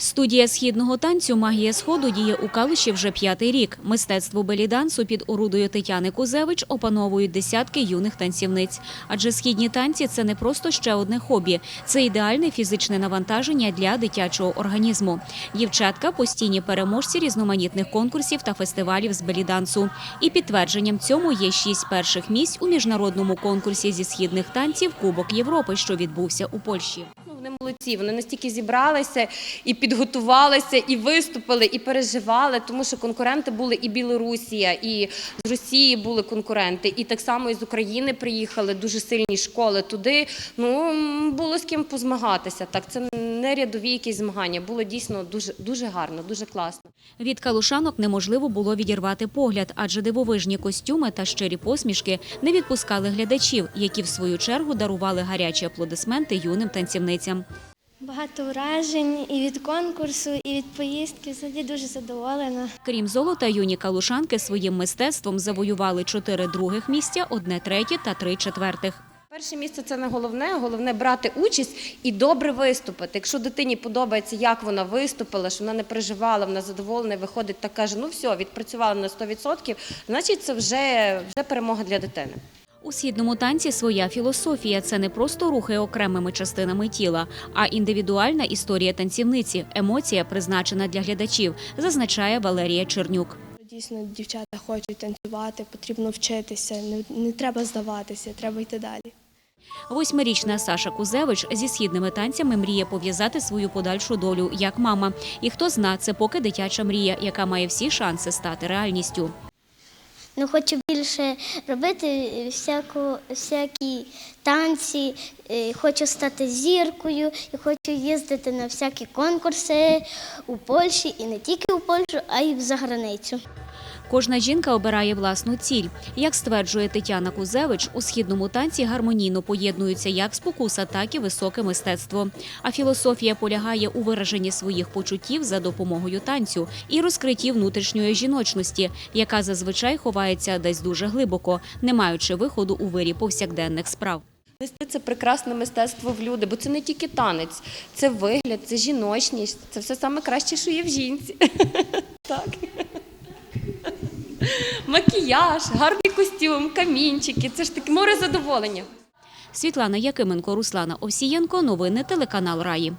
Студія східного танцю Магія сходу діє у Калиші вже п'ятий рік. Мистецтво белідансу під орудою Тетяни Кузевич опановують десятки юних танцівниць. Адже східні танці це не просто ще одне хобі, це ідеальне фізичне навантаження для дитячого організму. Дівчатка постійні переможці різноманітних конкурсів та фестивалів з белідансу. І підтвердженням цьому є шість перших місць у міжнародному конкурсі зі східних танців Кубок Європи, що відбувся у Польщі. Молодці, вони настільки зібралися і підготувалися, і виступили, і переживали, тому що конкуренти були і Білорусія, і з Росії були конкуренти, і так само із України приїхали дуже сильні школи туди. Ну було з ким позмагатися. Так, це не рядові якісь змагання. Було дійсно дуже дуже гарно, дуже класно. Від калушанок неможливо було відірвати погляд, адже дивовижні костюми та щирі посмішки не відпускали глядачів, які в свою чергу дарували гарячі аплодисменти юним танцівницям. Багато вражень і від конкурсу, і від поїздки. Взагалі дуже задоволена. Крім золота, юні калушанки своїм мистецтвом завоювали чотири других місця, одне третє та три четвертих. Перше місце це не головне, головне брати участь і добре виступити. Якщо дитині подобається, як вона виступила, що вона не переживала, вона задоволена, виходить та каже: ну все, відпрацювала на 100%, значить це вже, вже перемога для дитини. У східному танці своя філософія це не просто рухи окремими частинами тіла, а індивідуальна історія танцівниці, емоція призначена для глядачів, зазначає Валерія Чернюк. Дійсно, дівчата хочуть танцювати, потрібно вчитися, не, не треба здаватися, треба йти далі. Восьмирічна Саша Кузевич зі східними танцями мріє пов'язати свою подальшу долю як мама. І хто зна, це поки дитяча мрія, яка має всі шанси стати реальністю. Ну, хочу більше робити всяку, всякі танці, е, хочу стати зіркою. І хочу їздити на всякі конкурси у Польщі. І не тільки у Польщу, а й за границю. Кожна жінка обирає власну ціль. Як стверджує Тетяна Кузевич, у східному танці гармонійно поєднуються як спокуса, так і високе мистецтво. А філософія полягає у вираженні своїх почуттів за допомогою танцю і розкритті внутрішньої жіночності, яка зазвичай ховається десь дуже глибоко, не маючи виходу у вирі повсякденних справ. Це прекрасне мистецтво в люди, бо це не тільки танець, це вигляд, це жіночність, це все саме краще, що є в жінці. Так. Макіяж, гарний костюм, камінчики. Це ж таке море задоволення. Світлана Якименко, Руслана Овсієнко. Новини телеканал Раї.